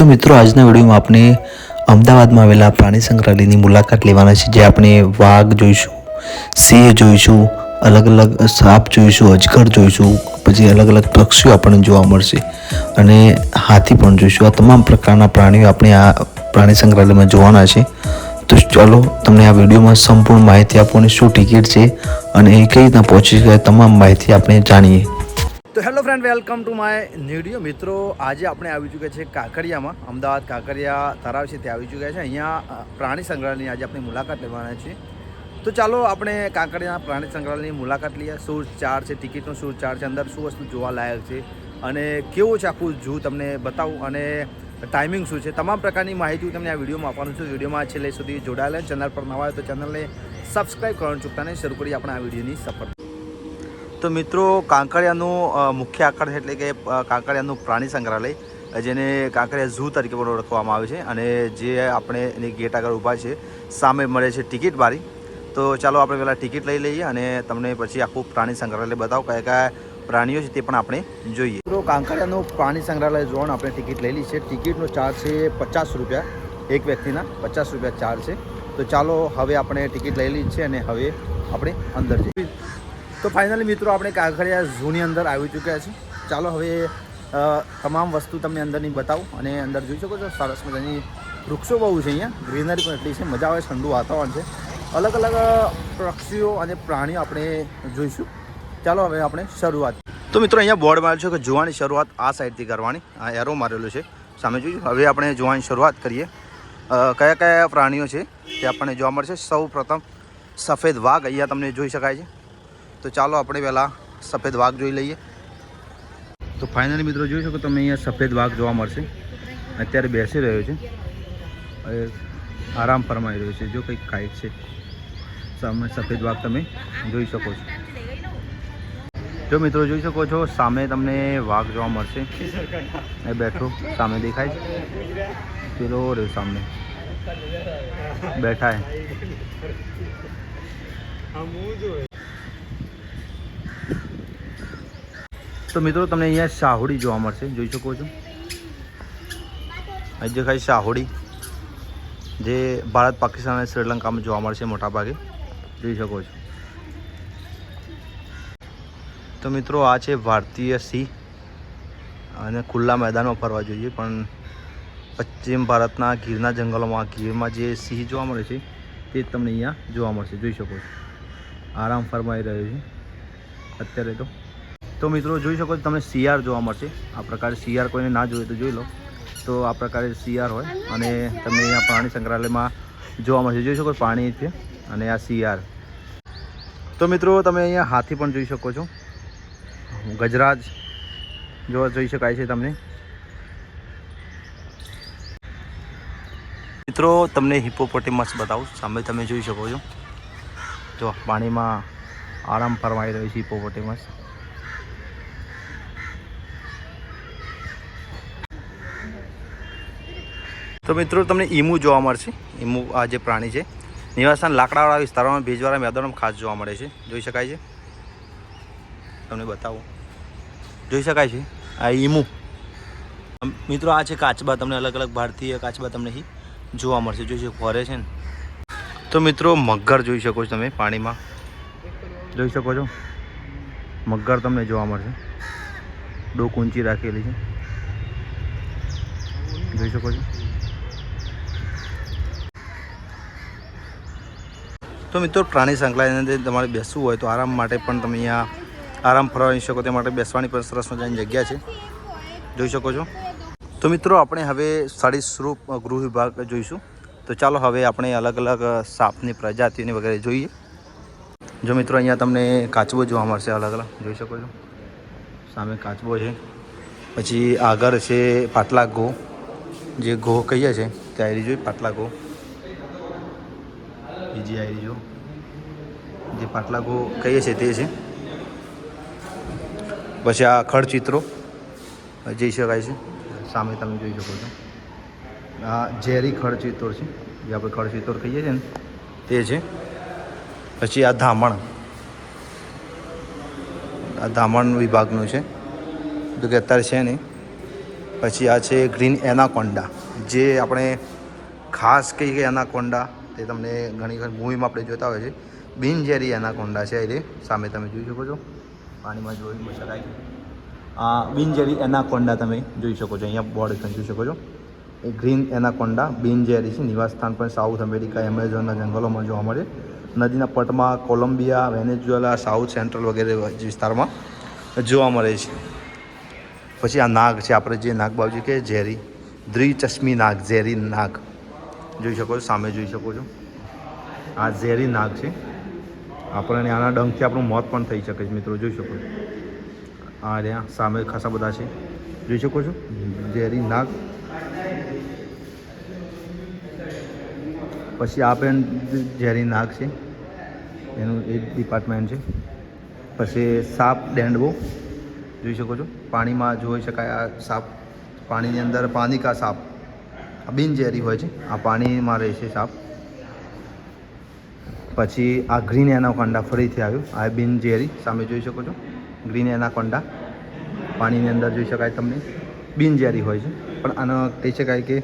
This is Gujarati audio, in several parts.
તો મિત્રો, આજના વિડીયોમાં આપણે અમદાવાદમાં આવેલા પ્રાણી સંગ્રહાલયની મુલાકાત લેવાના છે, જે આપણે વાઘ જોઈશું સિંહ જોઈશું અલગ અલગ સાપ જોઈશું, અજગર જોઈશું, પછી અલગ અલગ પક્ષીઓ આપણને જોવા મળશે અને હાથી પણ જોઈશું. આ તમામ પ્રકારના પ્રાણીઓ આપણે આ પ્રાણી સંગ્રહાલયમાં જોવાના છે. તો ચાલો, તમને આ વિડીયોમાં સંપૂર્ણ માહિતી આપો અને શું ટિકિટ છે અને એ કઈ રીતના પહોંચી શકાય તમામ માહિતી આપણે જાણીએ. તો hello friend welcome to my new video મિત્રો, આજે આપણે આવી ચૂક્યા છે કાંકરિયામાં. અમદાવાદ કાંકરિયા તરાવ છે, ત્યાં આવી ચૂક્યા છે અહીંયા પ્રાણી સંગ્રહાલયની આજે આપણે મુલાકાત લેવાના છીએ. તો ચાલો આપણે કાંકરિયા પ્રાણી સંગ્રહાલયની મુલાકાત લઈએ. શું ચાર્જ છે, ટિકિટનો શું ચાર્જ છે, અંદર શું વસ્તુ જોવા લાયક છે, અને કેવું છે આખું જૂ તમને બતાવું, અને ટાઈમિંગ શું છે, તમામ પ્રકારની માહિતી હું તમને આ વિડીયોમાં આપવાનું છું. વિડીયોમાં છેલ્લે સુધી જોડાયેલા ચેનલ પર નવા હોય તો ચેનલને સબસ્ક્રાઈબ કરવાનું ચૂકતા નહીં. શરૂ કરી આપણે આ વિડીયોની સફર તો મિત્રો, કાંકરિયાનું મુખ્ય આકર્ષણ એટલે કે કાંકરિયાનું પ્રાણી સંગ્રહાલય જેને કાંકરિયા ઝૂ તરીકે પણ ઓળખવામાં આવે છે અને જે આપણે એની ગેટ આગળ ઊભા છે, સામે મળે છે ટિકિટ બારી. તો ચાલો આપણે પહેલાં ટિકિટ લઈ લઈએ અને તમને પછી આખું પ્રાણી સંગ્રહાલય બતાવો કયા કયા પ્રાણીઓ છે તે પણ આપણે જોઈએ. તો કાંકરિયાનું પ્રાણી સંગ્રહાલય જોવાનું આપણે ટિકિટ લઈ છે ટિકિટનો ચાર્જ છે પચાસ રૂપિયા. એક વ્યક્તિના પચાસ રૂપિયા ચાર્જ છે. તો ચાલો હવે આપણે ટિકિટ લઈ લીધી છે અને હવે આપણે અંદર જઈએ. તો ફાઇનલી મિત્રો આપણે કાંકરિયા ઝૂની અંદર આવી ચૂક્યા છીએ. ચાલો હવે તમામ વસ્તુ તમને અંદરની બતાવું અને અંદર જોઈ શકો છો, સરસ મજાની વૃક્ષો બહુ છે અહીંયા. ગ્રીનરી પણ એટલી છે, મજા આવે, ઠંડુ વાતાવરણ છે. અલગ અલગ પક્ષીઓ અને પ્રાણીઓ આપણે જોઈશું. ચાલો હવે આપણે શરૂઆત. તો મિત્રો અહીંયા બોર્ડ મારેલું છે કે જોવાની શરૂઆત આ સાઈડથી કરવાની. આ એરો મારેલું છે. સામે જોઈશું હવે આપણે જોવાની શરૂઆત કરીએ. કયા કયા પ્રાણીઓ છે તે આપણને જોવા મળશે. સૌ સફેદ વાઘ અહીંયા તમને જોઈ શકાય છે. તો ચાલો આપણે પહેલાં સફેદ વાઘ જોઈ લઈએ. તો ફાઇનલી મિત્રો જોઈ શકો તમે અહીંયા સફેદ વાઘ જોવા મળશે. અત્યારે બેસી રહ્યો છે. હવે આરામ ફરમાઈ રહ્યો છે. જો કંઈક કાંઈક છે. સામે સફેદ વાઘ તમે જોઈ શકો છો. જો મિત્રો જોઈ શકો છો, સામે તમને વાઘ જોવા મળશે. એ બેઠો, સામે દેખાય પેલો રહ્યો સામે. બેઠા તો મિત્રો તમને અહીંયા શાહોડી જોવા મળશે. જોઈ શકો છો. અહીં દેખાય શાહુડી, જે ભારત, પાકિસ્તાન અને શ્રીલંકામાં જોવા મળશે મોટા ભાગે જોઈ શકો છો. તો મિત્રો આ છે ભારતીય સિંહ. અને ખુલ્લા મેદાનમાં ફરવા જોઈએ, પણ પશ્ચિમ ભારતના ગીરના જંગલોમાં, ગીરમાં જે સિંહ જોવા મળે છે, તે તમને અહીંયા જોવા મળશે. જોઈ શકો છો. આરામ ફરમાઈ રહ્યો છે. અત્યારે તો તો મિત્રો જોઈ શકો છો, તમને સીઆર જોવા મળશે. આ પ્રકારે સીઆર કોઈને ના જોઈએ તો જોઈ લો. તો આ પ્રકારે સીઆર હોય અને તમને અહીંયા પ્રાણી સંગ્રહાલયમાં જોવા મળશે. જોઈ શકો પાણી છે અને આ સીઆર તો મિત્રો તમે અહીંયા હાથી પણ જોઈ શકો છો. ગજરાજ જોવા જોઈ શકાય છે તમને. મિત્રો તમને હિપોપોટેમસ બતાવું. સામે તમે જોઈ શકો છો. જો, પાણીમાં આરામ ફરમાઈ રહ્યો છે હિપોપોટેમસ તો મિત્રો, તમને ઈમુ જોવા મળશે. ઈમુ આ જે પ્રાણી છે, નિવાસસ્થાન લાકડાવાળા વિસ્તારોમાં ભેજવાળા મેદાનોમાં ખાસ જોવા મળે છે. જોઈ શકાય છે? તમને બતાવો. જોઈ શકાય છે? આ ઈમુ. મિત્રો, આ છે કાચબા. તમને અલગ અલગ ભારતીય કાચબા તમને અહીં જોવા મળશે. જોઈ શકો ફરે છે ને. તો મિત્રો, મગર જોઈ શકો છો તમે પાણીમાં. જોઈ શકો છો? મગર તમને જોવા મળશે. ડોક ઊંચી રાખેલી છે. જોઈ શકો છો? તો મિત્રો પ્રાણી સંકળાયની અંદર તમારે બેસવું હોય તો આરામ માટે પણ તમે અહીંયા આરામ ફરવાની શકો તે માટે બેસવાની પણ સરસ મજાની જગ્યા છે. જોઈ શકો છો. તો મિત્રો આપણે હવે સરીસૃપ ગૃહ વિભાગ જોઈશું. તો ચાલો હવે આપણે અલગ અલગ સાપની પ્રજાતિઓની વગેરે જોઈએ. જો મિત્રો અહીંયા તમને કાચબો જોવા મળશે અલગ અલગ. જોઈ શકો છો. સામે કાચબો છે. પછી આગળ છે પાટલા ગો. જે ગો કહીએ છે ત્યાં આયરી જોઈ, પાટલા ગો. બીજી આવી જો જે પાટલાકો કહીએ છીએ તે છે. પછી આ ખડચિત્રો જઈ શકાય છે, સામે તમે જોઈ શકો છો. આ ઝેરી ખડચિત્તોર છે, જે આપણે ખડચિત્તોર કહીએ છીએ ને, તે છે. પછી આ ધામણ આ ધામણ વિભાગનું છે. જો કે અત્યારે છે નહીં. પછી આ છે ગ્રીન એનાકોન્ડા. જે આપણે ખાસ કહીએ એનાકોન્ડા તે તમને ઘણી વખત મૂવીમાં આપણે જોતા હોય છે. બિનઝેરી એનાકોન્ડા છે એ સામે તમે જોઈ શકો છો. પાણીમાં જોઈ આ બિનઝેરી એનાકોન્ડા તમે જોઈ શકો છો. અહીંયા બોર્ડ તમે જોઈ શકો છો. એ ગ્રીન એનાકોન્ડા બિનઝેરી છે. નિવાસસ્થાન પણ સાઉથ અમેરિકા એમેઝોનના જંગલોમાં જોવા મળે. નદીના પટમાં કોલંબિયા વેનેઝુએલા સાઉથ સેન્ટ્રલ વગેરે વિસ્તારમાં જોવા મળે છે. પછી આ નાગ છે. આપણે જે નાગ બાજુ કે ઝેરી. દ્વિચશ્મી નાગ, ઝેરી નાગ. જોઈ શકો છો, સામે જોઈ શકો છો. આ ઝેરી નાગ છે. આપણને આના ડંખથી આપણું મોત પણ થઈ શકે છે, મિત્રો. જોઈ શકો છો. આ રહ્યા, સામે ખાસા બધા છે. જોઈ શકો છો? ઝેરી નાગ. પછી આ પણ ઝેરી નાગ છે. એનું એક ડિપાર્ટમેન્ટ છે. પછી સાપ, ડેન્ડવો. જોઈ શકો છો? પાણીમાં જોઈ શકાય આ સાપ. પાણીની અંદર પાણી સાપ. આ બિનઝેરી હોય છે. આ પાણીમાં રહે છે સાપ. પછી આ ગ્રીન એનાકોન્ડા ફરીથી આવ્યું. આ બિનઝેરી સામે જોઈ શકો છો. ગ્રીન એનાકોન્ડા પાણીની અંદર જોઈ શકાય તમને. બિનઝેરી હોય છે. પણ આનો કહી શકાય કે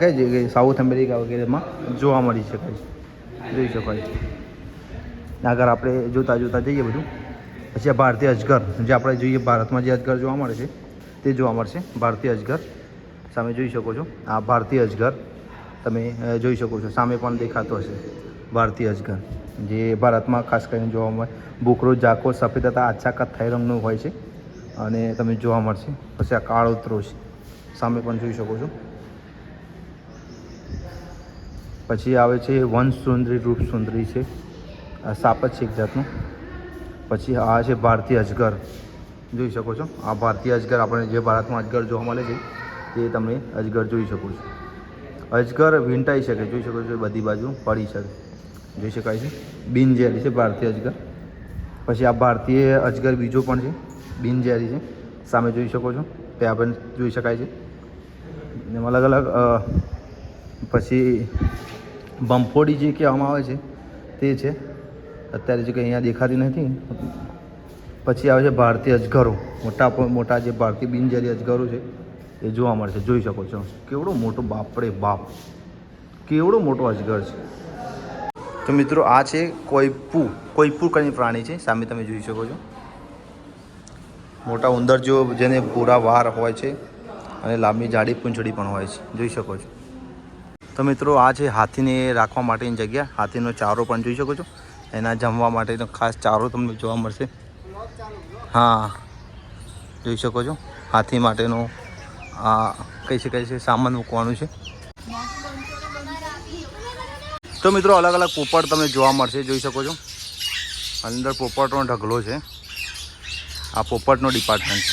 કઈ જગ્યાએ? સાઉથ અમેરિકા વગેરેમાં જોવા મળી શકાય છે. જોઈ શકાય છે. આગળ આપણે જોતા જોતા જઈએ બધું. પછી આ ભારતીય અજગર, જે આપણે જોઈએ, ભારતમાં જે અજગર જોવા મળે છે, તે જોવા મળશે. ભારતીય અજગર. સામે જોઈ શકો છો. આ ભારતીય અજગર. તમે જોઈ શકો છો. સામે પણ દેખાતો હશે ભારતીય અજગર. જે ભારતમાં ખાસ કરીને જોવા મળે, બુકરો ઝાકો સફેદ તથા આછા કથ્થાઈ રંગનું હોય છે. અને તમે જોવા મળશે, પછી આ કાળોતરો છે સામે પણ જોઈ શકો છો. પછી આવે છે વંશસુંદરી રૂપસુંદરી છે. આ સાપ છે એક જાતનું. પછી આ છે ભારતીય અજગર. જોઈ શકો છો? આ ભારતીય અજગર આપણે જે ભારતમાં અજગર જોવા મળે છે તે તમે અજગર જોઈ શકો છો. અજગર વીંટાઈ શકે, જોઈ શકો છો બધી બાજુ પડી શકે. જોઈ શકાય છે? બિનઝેરી છે ભારતીય અજગર. પછી આ ભારતીય અજગર બીજો પણ છે બિનઝેરી છે. સામે જોઈ શકો છો, તે આપણે જોઈ શકાય છે. એમાં અલગ અલગ પછી બંફોડી જે કહેવામાં આવે છે, તે છે. અત્યારે જે કંઈ અહીંયા દેખાતી નથી, પછી આવે છે ભારતીય અજગરો. મોટા મોટા જે ભારતીય બિનઝેરી અજગરો છે એ જોવા મળશે જોઈ શકો છો. કેવડો મોટો બાપરે બાપ. કેવડો મોટો અજગર છે. તો મિત્રો, આ છે કોઈપુ. કોઈપુ કરીને પ્રાણી છે. સામે તમે જોઈ શકો છો. મોટા ઉંદર જો જેને પૂરા વાર હોય છે અને લાંબી જાડી પૂંછડી પણ હોય છે. જોઈ શકો છો. તો મિત્રો, આ છે હાથીને રાખવા માટેની જગ્યા. હાથીનો ચારો પણ જોઈ શકો છો. એના જમવા માટેનો ખાસ ચારો તમને જોવા મળશે. હા. જોઈ શકો છો. હાથી માટેનો આ કહી શકાય છે સામાન મૂકવાનું છે. તો મિત્રો અલગ અલગ પોપટ તમને જોવા મળશે, જોઈ શકો છો. અંદર પોપટનો ઢગલો છે. આ પોપટનો ડિપાર્ટમેન્ટ.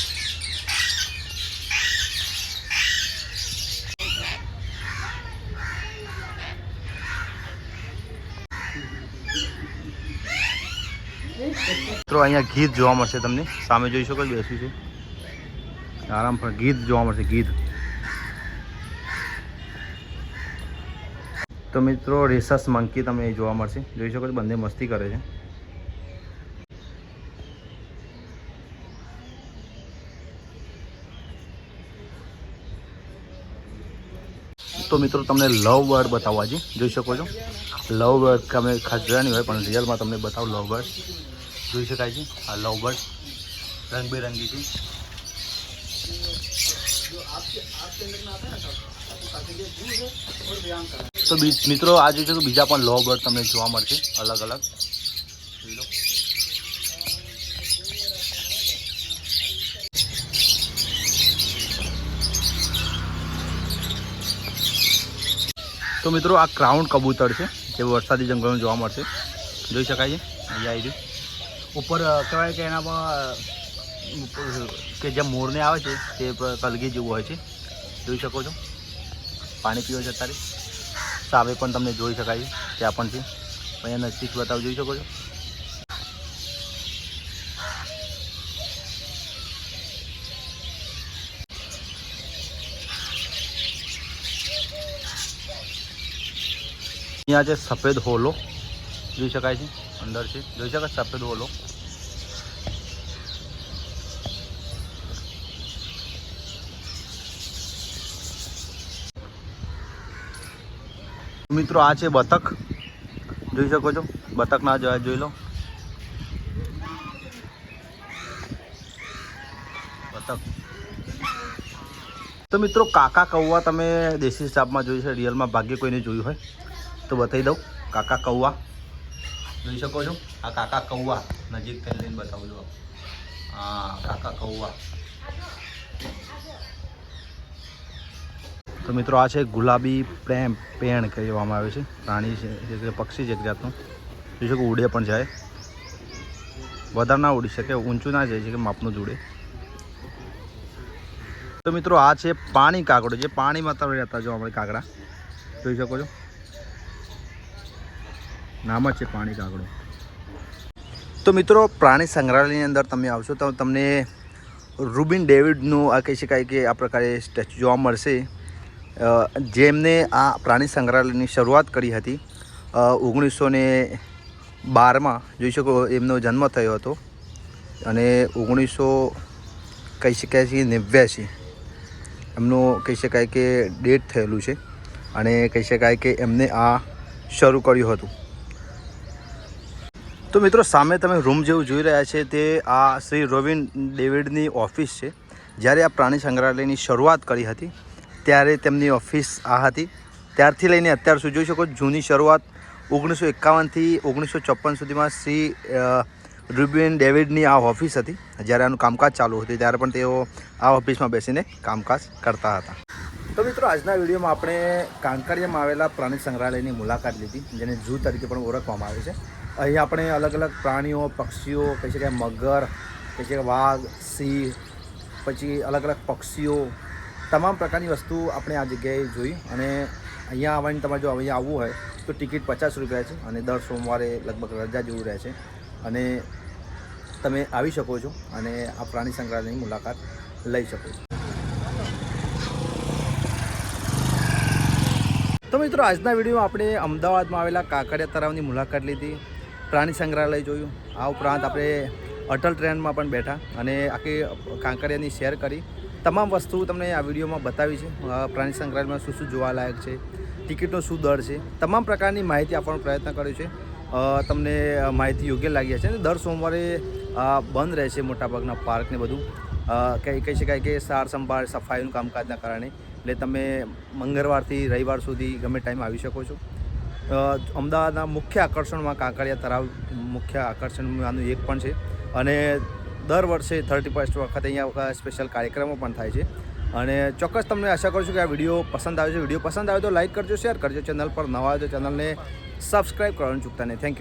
મિત્રો, અહીંયા ગીત જોવા મળશે તમને. સામે જોઈ શકો છો બેસ્યું છે. આરામ પણ ગીધ જોવા મળશે ગીધ તો મિત્રો, રેસસ મંકી તમને જોવા મળશે. જોઈ શકો છો, બંને મસ્તી કરે છે. તો મિત્રો, તમને લવ બર્ડ બતાવવા છે. જોઈ શકો છો. લવ બર્ડ તમે નહીં હોય, પણ રિયલમાં તમને બતાવો લવ બર્ડ જોઈ શકાય છે? આ લવ બર્ડ રંગબેરંગી છે. તો મિત્રો, આ જોઈ તો બીજા પણ લો બર્ડ તમને જોવા મળશે, અલગ અલગ. તો મિત્રો, આ ક્રાઉન કબૂતર છે, જે વરસાદી જંગલમાં જોવા મળશે. જોઈ શકાય છે? અહીંયા આવી ઉપર કહેવાય કે એનામાં કે જે મોરને આવે છે, તે કલગી જેવું હોય છે. જોઈ શકો છો. પાણી પીવો છે અત્યારે સામે પણ તમને જોઈ શકાય ત્યાં પણ છે. અહીંયા નજીક બતાવ જોઈ શકો છો. અહીંયા છે સફેદ હોલો જોઈ શકાય છે. અંદર છે. જોઈ શકાય સફેદ હોલો? મિત્રો, આ છે બતક. જોઈ શકો છો? બતક ના જોઈ લો. બતક. તો મિત્રો, કાકા કૌવા તમે દેશી સ્ટાફમાં જોયું છે, રિયલમાં ભાગ્ય કોઈને જોયું હોય, તો બતાવી દઉં. કાકા કૌવા. જોઈ શકો છો? આ કાકા કૌવા. નજીક કરી લઈને બતાવું છું. હા કાકા કૌવા. તો મિત્રો આ છે ગુલાબી પ્રેમ પેણ કહેવામાં આવે છે. પ્રાણી છે, જે પક્ષી છે એક જાતનું. જોઈ શકો ઉડે પણ જાય. વધારે ના ઉડી શકે, ઊંચું ના જાય છે કે માપનું જ ઉડે. તો મિત્રો આ છે પાણી કાગડો, જે પાણીમાં તમે રહેતા જોવા મળે કાગડા. જોઈ શકો છો. નામ જ છે પાણી કાગડો. તો મિત્રો પ્રાણી સંગ્રહાલયની અંદર તમે આવશો તો તમને રૂબિન ડેવિડનું આ કહી શકાય કે આ પ્રકારે સ્ટેચ્યુ જોવા મળશે. જેમને આ પ્રાણી સંગ્રહાલયની શરૂઆત કરી હતી ઓગણીસો ને બારમાં, જોઈ શકો એમનો જન્મ થયો હતો. અને ઓગણીસો, કહી શકાય છે નેવ્યાસી એમનું કહી શકાય કે ડેટ થયેલું છે. અને કહી શકાય કે એમને આ શરૂ કર્યું હતું. તો મિત્રો, સામે તમે રૂમ જેવું જોઈ રહ્યા છે તે આ શ્રી રોવિન ડેવિડની ઓફિસ છે. જ્યારે આ પ્રાણી સંગ્રહાલયની શરૂઆત કરી હતી ત્યારે તેમની ઓફિસ આ હતી. ત્યારથી લઈને અત્યાર સુધી જોઈ શકો જૂની શરૂઆત ઓગણીસો એકાવનથી ઓગણીસો ચોપન સુધીમાં શ્રી રુબિન ડેવિડની આ ઓફિસ હતી. જ્યારે આનું કામકાજ ચાલુ હતું, ત્યારે પણ તેઓ આ ઓફિસમાં બેસીને કામકાજ કરતા હતા. તો મિત્રો, આજના વિડીયોમાં આપણે કાંકરિયામાં આવેલા પ્રાણી સંગ્રહાલયની મુલાકાત લીધી, જેને ઝૂ તરીકે પણ ઓળખવામાં આવે છે. અહીં આપણે અલગ અલગ પ્રાણીઓ, પક્ષીઓ, કહી શકાય મગર, કહી શકાય વાઘ, સિંહ, પછી અલગ અલગ પક્ષીઓ તમામ પ્રકારની વસ્તુ આપણે આ જગ્યાએ જોઈ અને અહીંયા આવવાની તમારે જો અહીંયા આવવું હોય તો ટિકિટ પચાસ રૂપિયા છે અને દર સોમવારે લગભગ રજા જેવું રહે છે. અને તમે આવી શકો છો અને આ પ્રાણી સંગ્રહાલયની મુલાકાત લઈ શકો છો. તો મિત્રો, આજના વિડીયોમાં આપણે અમદાવાદમાં આવેલા કાંકરિયા તળાવની મુલાકાત લીધી. પ્રાણી સંગ્રહાલય જોયું. આ ઉપરાંત આપણે અટલ ટ્રેનમાં પણ બેઠા અને આખી કાંકરિયાની શેર કરી. તમામ વસ્તુ તમને આ વિડીયોમાં બતાવી છે. પ્રાણી સંગ્રહાલયમાં શું શું જોવાલાયક છે, ટિકિટનો શું દર છે, તમામ પ્રકારની માહિતી આપવાનો પ્રયત્ન કર્યો છે. તમને માહિતી યોગ્ય લાગી હશે અને દર સોમવારે બંધ રહે છે મોટાભાગના પાર્કને બધું. કહી કહી શકાય કે સાર સંભાળ, સફાઈનું કામકાજના કારણે. એટલે તમે મંગળવારથી રવિવાર સુધી ગમે ટાઈમ આવી શકો છો. અમદાવાદના મુખ્ય આકર્ષણમાં કાંકરિયા તળાવ મુખ્ય આકર્ષણમાંનું એક પણ છે. અને દર વર્ષે થર્ટી ફર્સ્ટ વખતે અહીંયા સ્પેશિયલ કાર્યક્રમો પણ થાય છે. અને ચોક્કસ તમને આશા કરું છું કે આ વીડિયો પસંદ આવે છે. વીડિયો પસંદ આવે તો લાઇક કરજો, શેર કરજો, ચેનલ પર નવા આવે તો ચેનલને સબસ્ક્રાઈબ કરવાનું ચૂકતા નહીં. Thank you